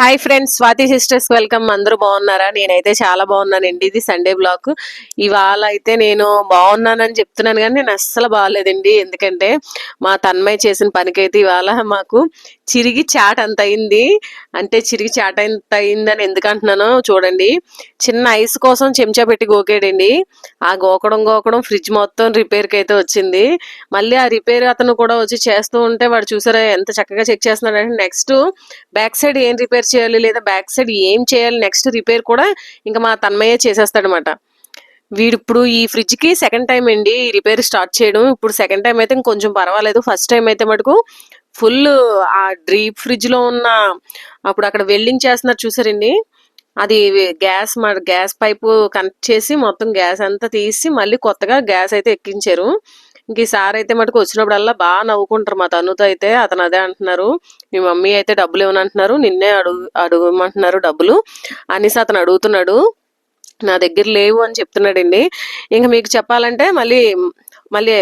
Hi friends Swathi sisters welcome. అందరూ బాగున్నారా? నేనైతే చాలా బాగున్నానండి. ఇది సండే బ్లాగ్. ఇవాళ అయితే నేను బాగున్నానని చెప్తున్నాను కానీ నేను అస్సలు బాగాలేదండి. ఎందుకంటే మా తన్మయ్య చేసిన పనికైతే ఇవాళ మాకు చిరిగి చాట్ అంత అయింది. అంటే చిరిగి చాట్ అంత అయిందని ఎందుకు అంటున్నానో చూడండి. చిన్న ఐస్ కోసం చెంచా పెట్టి గోకాడండి. ఆ గోకడం గోకడం ఫ్రిడ్జ్ మొత్తం రిపేర్కి అయితే వచ్చింది. మళ్ళీ ఆ రిపేర్ అతను కూడా వచ్చి చేస్తూ ఉంటే వాడు చూసారా ఎంత చక్కగా చెక్ చేస్తున్నాడు అంటే నెక్స్ట్ బ్యాక్ సైడ్ ఏం రిపేర్ చేయాలి లేదా బ్యాక్ సైడ్ ఏం చేయాలి నెక్స్ట్ రిపేర్ కూడా ఇంకా మా తన్మయ్య చేసేస్తాడనమాట. వీడు ఇప్పుడు ఈ ఫ్రిడ్జ్కి సెకండ్ టైం అండి రిపేర్ స్టార్ట్ చేయడం. ఇప్పుడు సెకండ్ టైం అయితే ఇంకొంచెం పర్వాలేదు. ఫస్ట్ టైం అయితే మటుకు ఫుల్ ఆ డ్రీప్ ఫ్రిడ్జ్లో ఉన్న అప్పుడు అక్కడ వెల్డింగ్ చేస్తున్నారు చూసారండి. అది గ్యాస్ మా గ్యాస్ పైపు కనెక్ట్ చేసి మొత్తం గ్యాస్ అంతా తీసి మళ్ళీ కొత్తగా గ్యాస్ అయితే ఎక్కించారు. ఇంక ఈసారి అయితే మటుకు వచ్చినప్పుడల్లా బాగా నవ్వుకుంటారు మా తనుతో అయితే. అతను అదే అంటున్నారు. మీ మమ్మీ అయితే డబ్బులు ఇవ్వనంటున్నారు. నిన్నే అడుగు అడుగమంటున్నారు డబ్బులు. అనేసి అతను అడుగుతున్నాడు. నా దగ్గర లేవు అని చెప్తున్నాడండి. ఇంకా మీకు చెప్పాలంటే మళ్ళీ మళ్ళీ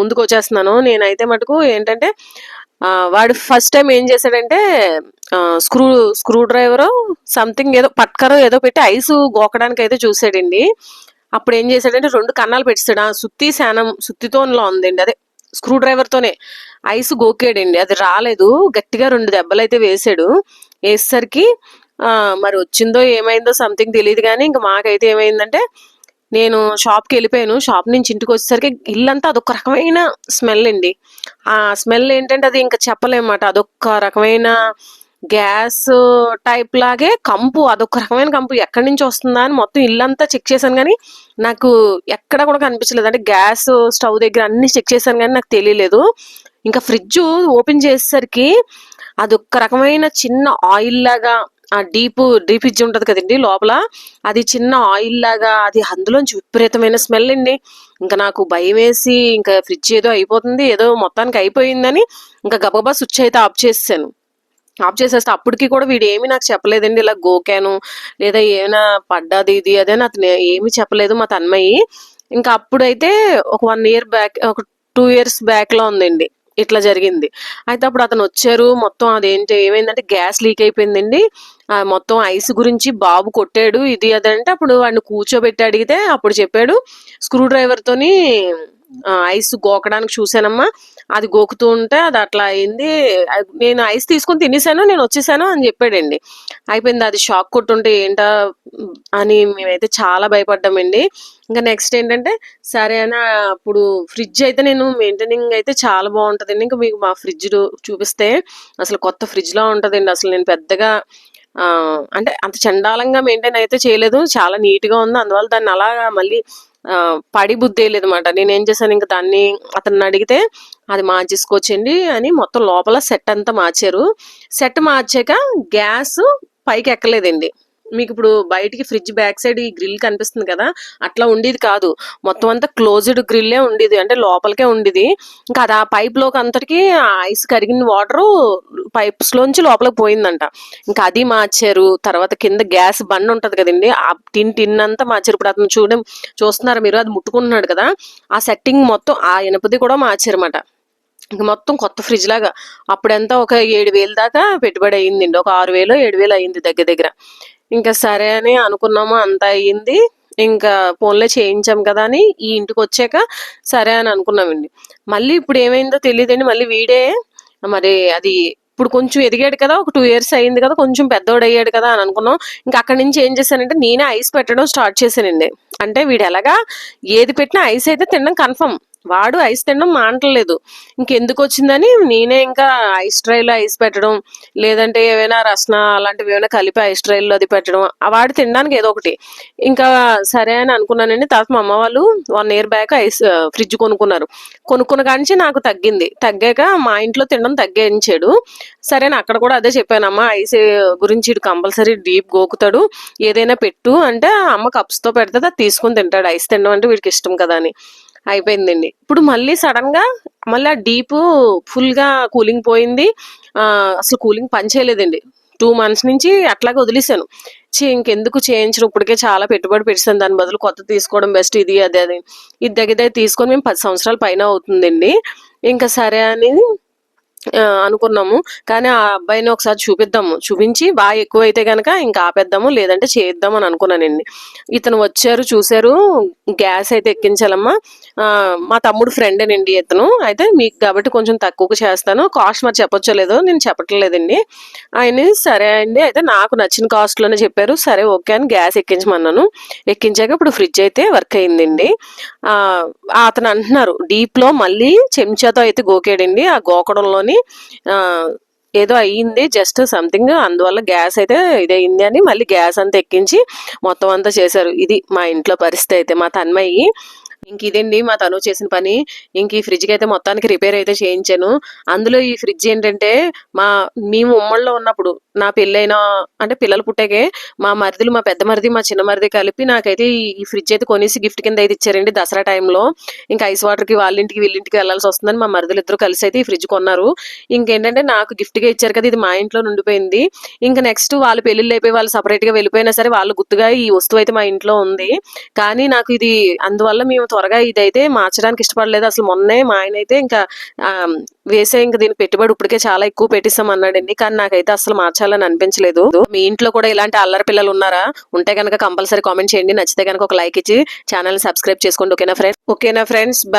ముందుకు వచ్చేస్తున్నాను. నేనైతే మటుకు ఏంటంటే వాడు ఫస్ట్ టైం ఏం చేశాడంటే స్క్రూ స్క్రూ డ్రైవరు సంథింగ్ ఏదో పట్కరో ఏదో పెట్టి ఐస్ గోకడానికి అయితే చూసాడండి. అప్పుడు ఏం చేశాడంటే రెండు కన్నాలు పెట్టాడు ఆ సుత్తి శానం సుత్తితోన్లో ఉందండి. అదే స్క్రూ డ్రైవర్తోనే ఐస్ గోకాడండి. అది రాలేదు. గట్టిగా రెండు దెబ్బలు అయితే వేసాడు. వేసేసరికి మరి వచ్చిందో ఏమైందో సంథింగ్ తెలియదు కానీ ఇంకా మాకైతే ఏమైందంటే నేను షాప్కి వెళ్ళిపోయాను. షాప్ నుంచి ఇంటికి వచ్చేసరికి ఇల్లంతా అదొక రకమైన స్మెల్ అండి. ఆ స్మెల్ ఏంటంటే అది ఇంకా చెప్పలేమాట అదొక రకమైన గ్యాస్ టైప్ లాగే కంపు అదొక రకమైన కంపు. ఎక్కడి నుంచి వస్తుందా అని మొత్తం ఇల్లంతా చెక్ చేశాను కానీ నాకు ఎక్కడ కూడా కనిపించలేదు. అంటే గ్యాస్ స్టవ్ దగ్గర అన్ని చెక్ చేశాను కానీ నాకు తెలియలేదు. ఇంకా ఫ్రిడ్జ్ ఓపెన్ చేసేసరికి అదొక రకమైన చిన్న ఆయిల్ లాగా ఆ డీప్ డీప్ ఫ్రిడ్జ్ ఉంటుంది కదండి లోపల అది చిన్న ఆయిల్ లాగా అది అందులోంచి విపరీతమైన స్మెల్ అండి. ఇంకా నాకు భయం వేసి ఇంకా ఫ్రిడ్జ్ ఏదో అయిపోతుంది ఏదో మొత్తానికి అయిపోయిందని ఇంకా గబగబా స్విచ్ అయితే ఆఫ్ చేసాను ఆఫ్ చేసేస్తే అప్పటికి కూడా వీడు ఏమి నాకు చెప్పలేదండి. ఇలా గోకాను లేదా ఏమైనా పడ్డది ఇది అదే నాకు ఏమీ చెప్పలేదు మా తన్మయి ఇంకా అప్పుడైతే ఒక వన్ ఇయర్ బ్యాక్ ఒక టూ ఇయర్స్ బ్యాక్లో ఉందండి. ఇట్లా జరిగింది. అయితే అప్పుడు అతను వచ్చారు. మొత్తం అదేంటి ఏమైందంటే గ్యాస్ లీక్ అయిపోయిందండి. మొత్తం ఐస్ గురించి బాబు కొట్టాడు. ఇది అదంటే అప్పుడు వాడిని కూర్చోబెట్టి అడిగితే అప్పుడు చెప్పాడు. స్క్రూ డ్రైవర్తోని ఐస్ గోకడానికి చూసానమ్మా అది గోకుతూ ఉంటే అది అట్లా అయింది. అది నేను ఐస్ తీసుకొని తినేసాను నేను వచ్చేసాను అని చెప్పాడండి. అయిపోయింది అది షాక్ కొట్టుంటే ఏంటా అని మేమైతే చాలా భయపడ్డామండి. ఇంకా నెక్స్ట్ ఏంటంటే సరే అని అప్పుడు ఫ్రిడ్జ్ అయితే నేను మెయింటైనింగ్ అయితే చాలా బాగుంటుందండి. ఇంకా మీకు మా ఫ్రిడ్జ్ చూపిస్తే అసలు కొత్త ఫ్రిడ్జ్లా ఉంటుందండి. అసలు నేను పెద్దగా అంటే అంత చండాలంగా మెయింటైన్ అయితే చేయలేదు. చాలా నీట్గా ఉంది. అందువల్ల దాన్ని అలాగా మళ్ళీ పడి బుద్ధి లేదన్నమాట. నేను ఏం చేశాను ఇంకా దాన్ని అతన్ని అడిగితే అది మార్చేసుకోవచ్చండి అని మొత్తం లోపల సెట్ అంతా మార్చారు. సెట్ మార్చాక గ్యాస్ పైకి ఎక్కలేదండి మీకు ఇప్పుడు బయటికి ఫ్రిడ్జ్ బ్యాక్ సైడ్ ఈ గ్రిల్ కనిపిస్తుంది కదా అట్లా ఉండేది కాదు. మొత్తం అంతా క్లోజ్డ్ గ్రిల్లే ఉండేది అంటే లోపలికే ఉండేది. ఇంకా అది ఆ పైప్లోకి అంతటికి ఐస్ కరిగిన వాటర్ పైప్స్ లోంచి లోపలికి పోయిందంట. ఇంకా అది మార్చారు. తర్వాత కింద గ్యాస్ బండ్ ఉంటుంది కదండి ఆ టిన్ టిన్ అంతా మార్చారు. ఇప్పుడు అతను చూడడం చూస్తున్నారు మీరు అది ముట్టుకుంటున్నాడు కదా. ఆ సెట్టింగ్ మొత్తం ఆ ఇనపది కూడా మార్చారన్నమాట. ఇంక మొత్తం కొత్త ఫ్రిడ్జ్ లాగా. అప్పుడెంత ఒక ఏడు వేలు దాకా పెట్టుబడి అయ్యిందండి. ఒక ఆరు వేలు ఏడు వేలు అయ్యింది దగ్గర దగ్గర. ఇంకా సరే అని అనుకున్నాము అంత అయ్యింది. ఇంకా ఫోన్లో చేయించాం కదా అని ఈ ఇంటికి వచ్చాక సరే అని అనుకున్నామండి. మళ్ళీ ఇప్పుడు ఏమైందో తెలియదండి మళ్ళీ వీడే మరి అది ఇప్పుడు కొంచెం ఎదిగాడు కదా ఒక టూ ఇయర్స్ అయింది కదా కొంచెం పెద్దోడు అయ్యాడు కదా అని అనుకున్నాం. ఇంకా అక్కడి నుంచి ఏం చేశానంటే నేనే ఐస్ పెట్టడం స్టార్ట్ చేశానండి. అంటే వీడు ఎలాగా ఏది పెట్టినా ఐస్ అయితే తినడం కన్ఫర్మ్ వాడు ఐస్ తినడం మానట్లేదు. ఇంకెందుకు వచ్చిందని నేనే ఇంకా ఐస్ ట్రైలో ఐస్ పెట్టడం లేదంటే ఏవైనా రసన అలాంటివి ఏమైనా కలిపి ఐస్ ట్రైల్లో అది పెట్టడం ఆ వాడు తినడానికి ఏదో ఒకటి. ఇంకా సరే అని అనుకున్నానండి. తర్వాత మా అమ్మ వాళ్ళు one year back ice fridge కొనుక్కున్నారు. కొనుక్కున్న కానించి నాకు తగ్గింది. తగ్గాక మా ఇంట్లో తినడం తగ్గించాడు. సరే అని అక్కడ కూడా అదే చెప్పానమ్మా ఐస్ గురించి ఇటు కంపల్సరీ డీప్ గోకుతాడు. ఏదైనా పెట్టు అంటే అమ్మ కప్స్తో పెడితే అది తీసుకొని తింటాడు. ఐస్ తినడం అంటే వీడికి ఇష్టం కదా అని. అయిపోయిందండి. ఇప్పుడు మళ్ళీ సడన్గా మళ్ళీ ఆ డీప్ ఫుల్గా కూలింగ్ పోయింది. అసలు కూలింగ్ పని చేయలేదండి. టూ మంత్స్ నుంచి అట్లాగే వదిలేశాను. చే ఇంకెందుకు చేయించడం? ఇప్పటికే చాలా పెట్టుబడి పెట్టాను దాని బదులు కొత్త తీసుకోవడం బెస్ట్ ఇది అది అది. ఇది దగ్గర దగ్గర తీసుకొని మేము పది సంవత్సరాల పైన అవుతుందండి. ఇంకా సరే అని అనుకున్నాము. కానీ ఆ అబ్బాయిని ఒకసారి చూపిద్దాము. చూపించి బాగా ఎక్కువ అయితే కనుక ఇంకా ఆపేద్దాము లేదంటే చేద్దాం అని అనుకున్నానండి ఇతను వచ్చారు చూశారు గ్యాస్ అయితే ఎక్కించాలమ్మా. మా తమ్ముడు ఫ్రెండేనండి ఇతను. అయితే మీకు కాబట్టి కొంచెం తక్కువకు చేస్తాను. కాస్ట్ మరి చెప్పొచ్చో లేదో నేను చెప్పట్లేదండి ఆయన సరే అండి అయితే నాకు నచ్చిన కాస్ట్లోనే చెప్పారు. సరే ఓకే అని గ్యాస్ ఎక్కించమన్నాను. ఎక్కించాక ఇప్పుడు ఫ్రిడ్జ్ అయితే వర్క్ అయిందండి. అతను అంటున్నారు డీప్లో మళ్ళీ చెంచాతో అయితే గోకాడండి. ఆ గోకడంలోని ఏదో అయ్యింది జస్ట్ సంథింగ్ అందువల్ల గ్యాస్ అయితే ఇదయింది అని మళ్ళీ గ్యాస్ అంతా ఎక్కించి మొత్తం అంతా చేశారు. ఇది మా ఇంట్లో పరిస్థితి అయితే మా తన్మయ్యి ఇంక ఇదండి మా తను చేసిన పని? ఇంక ఈ ఫ్రిడ్జ్కి అయితే మొత్తానికి రిపేర్ అయితే చేయించాను. అందులో ఈ ఫ్రిడ్జ్ ఏంటంటే మా మేము ఉమ్మడిలో ఉన్నప్పుడు నా పెళ్ళైన అంటే పిల్లలు పుట్టాకే మా మరిదిలు మా పెద్ద మరిది మా చిన్న మరిది కలిపి నాకైతే ఈ- ఫ్రిడ్జ్ అయితే కొనేసి గిఫ్ట్ కింద అయితే ఇచ్చారండి దసరా టైంలో ఇంకా ఐస్ వాటర్కి వాళ్ళ ఇంటికి వీళ్ళింటికి వెళ్ళాల్సి వస్తుందని మా మరిదిలు ఇద్దరు కలిసి అయితే ఈ ఫ్రిడ్జ్ కొన్నారు. ఇంకేంటంటే నాకు గిఫ్ట్గా ఇచ్చారు కదా ఇది మా ఇంట్లో నుండిపోయింది ఇంకా నెక్స్ట్ వాళ్ళు పెళ్ళిళ్ళు అయిపోయి వాళ్ళు సపరేట్గా వెళ్ళిపోయినా సరే వాళ్ళు గుర్తుగా ఈ వస్తువు అయితే మా ఇంట్లో ఉంది. కానీ నాకు ఇది అందువల్ల మేము త్వరగా ఇదైతే మార్చడానికి ఇష్టపడలేదు. అసలు మొన్నే మా ఆయన అయితే ఇంకా వేసే ఇంకా దీని పెట్టుబడి ఇప్పటికే చాలా ఎక్కువ పెట్టిస్తాం అన్నాడండి. కానీ నాకైతే అసలు మార్చాలని అనిపించలేదు. మీ ఇంట్లో కూడా ఇలాంటి అల్లరి పిల్లలు ఉన్నారా? ఉంటే కనుక కంపల్సరీ కామెంట్ చేయండి. నచ్చితే కనుక ఒక లైక్ ఇచ్చి ఛానల్ సబ్స్క్రైబ్ చేసుకోండి. ఓకేనా ఫ్రెండ్స్ ఓకేనా ఫ్రెండ్స్? బాయ్